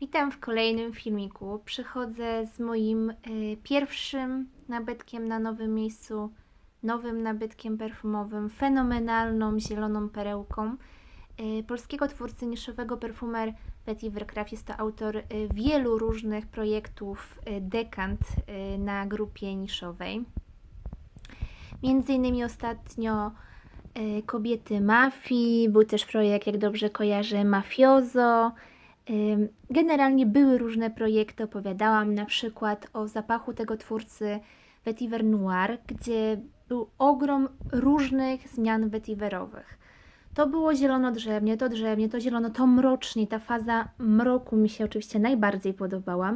Witam w kolejnym filmiku. Przychodzę z moim y, pierwszym nabytkiem na nowym miejscu, nowym nabytkiem perfumowym, fenomenalną zieloną perełką y, polskiego twórcy niszowego perfumer Vetiver Craft. Jest to autor y, wielu różnych projektów y, dekant y, na grupie niszowej. Między innymi ostatnio y, Kobiety Mafii, był też projekt, jak dobrze kojarzę, Mafiozo. Generalnie były różne projekty, opowiadałam na przykład o zapachu tego twórcy Vetiver Noir, gdzie był ogrom różnych zmian vetiverowych. To było zielonodrzewnie, to drzewnie, to zielono, to mrocznie. Ta faza mroku mi się oczywiście najbardziej podobała.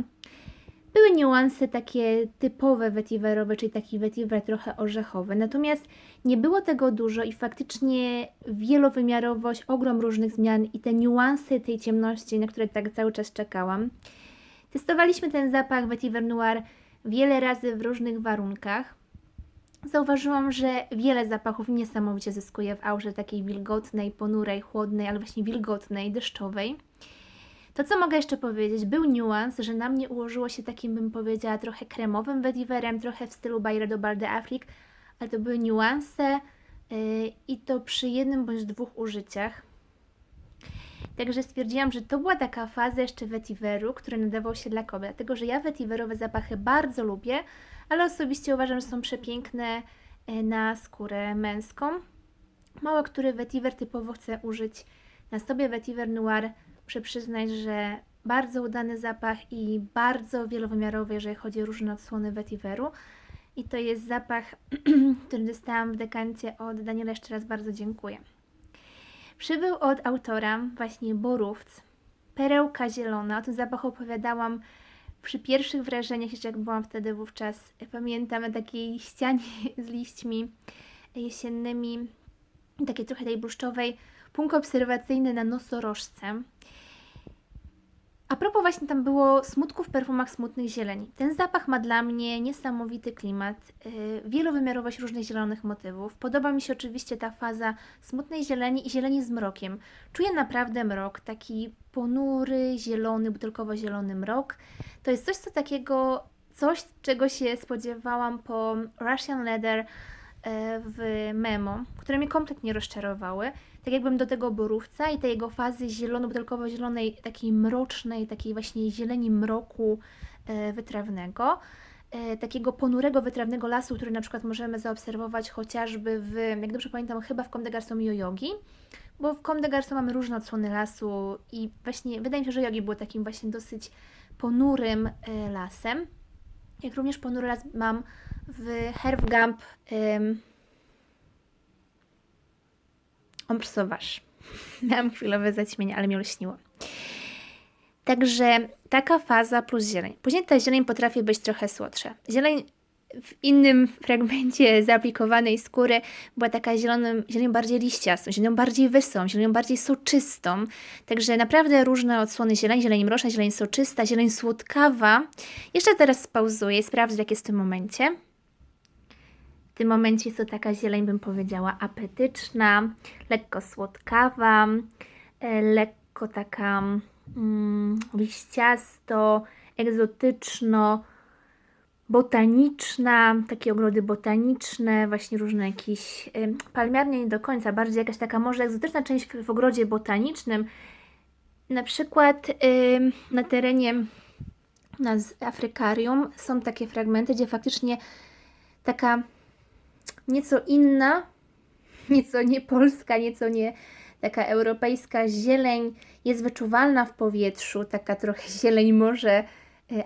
Były niuanse takie typowe vetiverowe, czyli taki vetiver trochę orzechowy, natomiast nie było tego dużo i faktycznie wielowymiarowość, ogrom różnych zmian i te niuanse tej ciemności, na które tak cały czas czekałam. Testowaliśmy ten zapach vetiver noir wiele razy w różnych warunkach. Zauważyłam, że wiele zapachów niesamowicie zyskuje w aurze takiej wilgotnej, ponurej, chłodnej, ale właśnie wilgotnej, deszczowej. To, co mogę jeszcze powiedzieć, był niuans, że na mnie ułożyło się takim, bym powiedziała, trochę kremowym vetiverem, trochę w stylu Bayredo Balde Afrik, ale to były niuanse yy, i to przy jednym bądź dwóch użyciach. Także stwierdziłam, że to była taka faza jeszcze vetiveru, który nadawał się dla kobiet, dlatego że ja vetiverowe zapachy bardzo lubię, ale osobiście uważam, że są przepiękne yy, na skórę męską. Mało który vetiver typowo chcę użyć na sobie vetiver noir muszę przyznać, że bardzo udany zapach i bardzo wielowymiarowy, jeżeli chodzi o różne odsłony vetiveru. I to jest zapach, który dostałam w dekancie od Daniela. Jeszcze raz bardzo dziękuję. Przybył od autora właśnie Borówc. Perełka zielona. O tym zapachu opowiadałam przy pierwszych wrażeniach, jeszcze jak byłam wtedy wówczas. Pamiętam na takiej ścianie z liśćmi jesiennymi, takiej trochę tej bluszczowej, punkt obserwacyjny na nosorożce. A propos właśnie tam było smutku w perfumach smutnych zieleni. Ten zapach ma dla mnie niesamowity klimat, yy, wielowymiarowość różnych zielonych motywów. Podoba mi się oczywiście ta faza smutnej zieleni i zieleni z mrokiem. Czuję naprawdę mrok, taki ponury, zielony, butelkowo-zielony mrok. To jest coś, co takiego, coś czego się spodziewałam po Russian Leather w Memo, które mnie kompletnie rozczarowały. Tak jakbym do tego borówca i tej jego fazy zielono-butelkowo-zielonej, takiej mrocznej, takiej właśnie zieleni mroku e, wytrawnego, e, takiego ponurego, wytrawnego lasu, który na przykład możemy zaobserwować chociażby w, jak dobrze pamiętam, chyba w Comme des Garçons bo w Comme des mamy różne odsłony lasu i właśnie wydaje mi się, że Yogi było takim właśnie dosyć ponurym e, lasem. Jak również ponury las mam w Herfgamp ym, Ombre Sauvage. Miałam chwilowe zaćmienie, ale mnie lśniło. Także taka faza plus zieleń. Później ta zieleń potrafi być trochę słodsza. Zieleń w innym fragmencie zaaplikowanej skóry była taka zieloną, zielenią bardziej liściastą, zielenią bardziej wysą, zielenią bardziej soczystą. Także naprawdę różne odsłony zieleni, zieleń mroczna, zieleń soczysta, zieleń słodkawa. Jeszcze teraz spauzuję sprawdzę, jak jest w tym momencie. W tym momencie jest to taka zieleń, bym powiedziała, apetyczna, lekko słodkawa, e, lekko taka mm, liściasto, egzotyczno, botaniczna, takie ogrody botaniczne, właśnie różne jakieś palmiarnie nie do końca, bardziej jakaś taka może egzotyczna część w, w ogrodzie botanicznym. Na przykład na terenie na z Afrykarium są takie fragmenty, gdzie faktycznie taka nieco inna, nieco nie polska, nieco nie taka europejska zieleń jest wyczuwalna w powietrzu, taka trochę zieleń może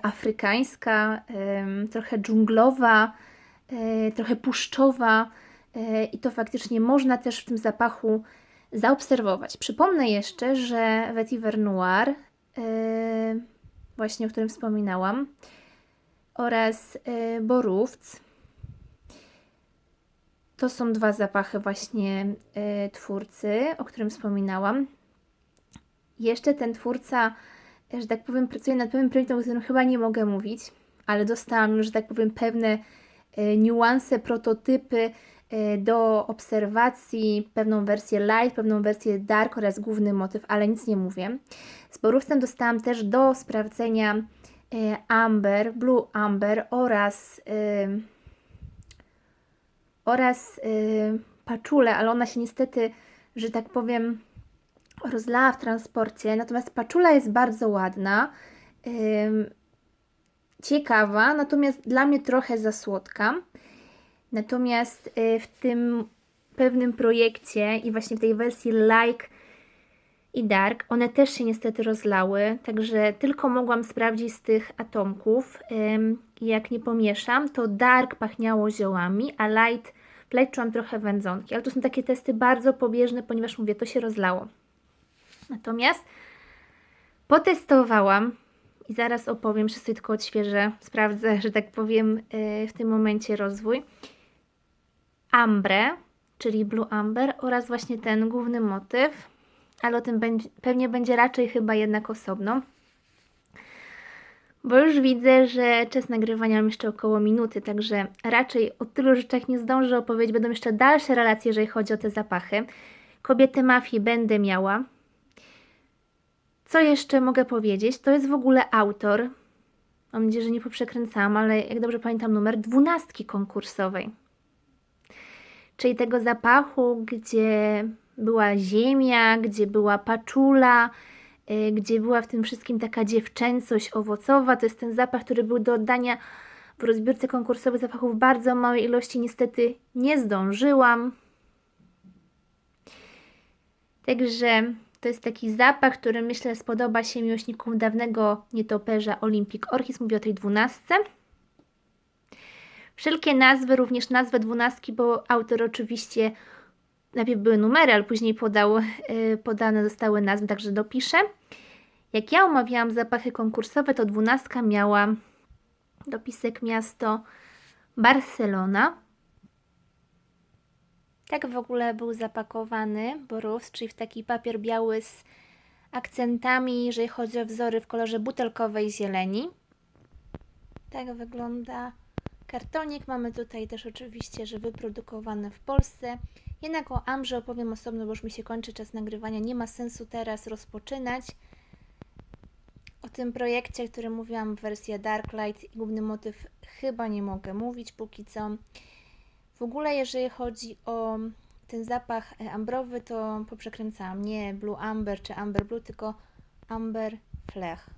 afrykańska, em, trochę dżunglowa, e, trochę puszczowa e, i to faktycznie można też w tym zapachu zaobserwować. Przypomnę jeszcze, że Vetiver Noir, właśnie o którym wspominałam, oraz Borówc, to są dwa zapachy właśnie y, twórcy, o którym wspominałam. Jeszcze ten twórca, że tak powiem, pracuje nad pewnym projektem, o którym chyba nie mogę mówić, ale dostałam że tak powiem, pewne y, niuanse, prototypy y, do obserwacji pewną wersję light, pewną wersję dark oraz główny motyw, ale nic nie mówię. Z borówcem dostałam też do sprawdzenia y, amber, blue amber oraz y, oraz y, ale ona się niestety, że tak powiem, rozlała w transporcie. Natomiast paczula jest bardzo ładna, ciekawa, natomiast dla mnie trochę za słodka. Natomiast y, w tym pewnym projekcie i właśnie w tej wersji like i dark, one też się niestety rozlały, także tylko mogłam sprawdzić z tych atomków. Jak nie pomieszam, to dark pachniało ziołami, a light, w light czułam trochę wędzonki. Ale to są takie testy bardzo pobieżne, ponieważ mówię, to się rozlało. Natomiast potestowałam i zaraz opowiem, sobie tylko odświeżę, sprawdzę, że tak powiem, yy, w tym momencie rozwój. Ambre, czyli Blue Amber oraz właśnie ten główny motyw, ale o tym będzie, pewnie będzie raczej chyba jednak osobno. Bo już widzę, że czas nagrywania mam jeszcze około minuty, także raczej o tylu rzeczach nie zdążę opowiedzieć. Będą jeszcze dalsze relacje, jeżeli chodzi o te zapachy. Kobiety mafii będę miała. Co jeszcze mogę powiedzieć? To jest w ogóle autor. Mam nadzieję, że nie poprzekręcałam, ale jak dobrze pamiętam numer dwunastki konkursowej. Czyli tego zapachu, gdzie była ziemia, gdzie była paczula, y, gdzie była w tym wszystkim taka dziewczęcość owocowa. To jest ten zapach, który był do oddania w rozbiórce konkursowej zapachów bardzo małej ilości. Niestety nie zdążyłam. Także to jest taki zapach, który myślę spodoba się miłośnikom dawnego nietoperza Olympic Orchis. Mówię o tej dwunastce. Wszelkie nazwy, również nazwę dwunastki, bo autor oczywiście najpierw były numery, ale później podał, yy, podane zostały nazwy, także dopiszę. Jak ja omawiałam zapachy konkursowe, to dwunastka miała dopisek miasto Barcelona. Tak w ogóle był zapakowany borów, czyli w taki papier biały z akcentami, jeżeli chodzi o wzory w kolorze butelkowej zieleni. Tak wygląda kartonik. Mamy tutaj też oczywiście, że wyprodukowane w Polsce. Jednak o Amrze opowiem osobno, bo już mi się kończy czas nagrywania. Nie ma sensu teraz rozpoczynać. O tym projekcie, o którym mówiłam, wersja Darklight i główny motyw chyba nie mogę mówić póki co. W ogóle jeżeli chodzi o ten zapach e, ambrowy, to poprzekręcałam. Nie Blue Amber czy Amber Blue, tylko Amber Flech.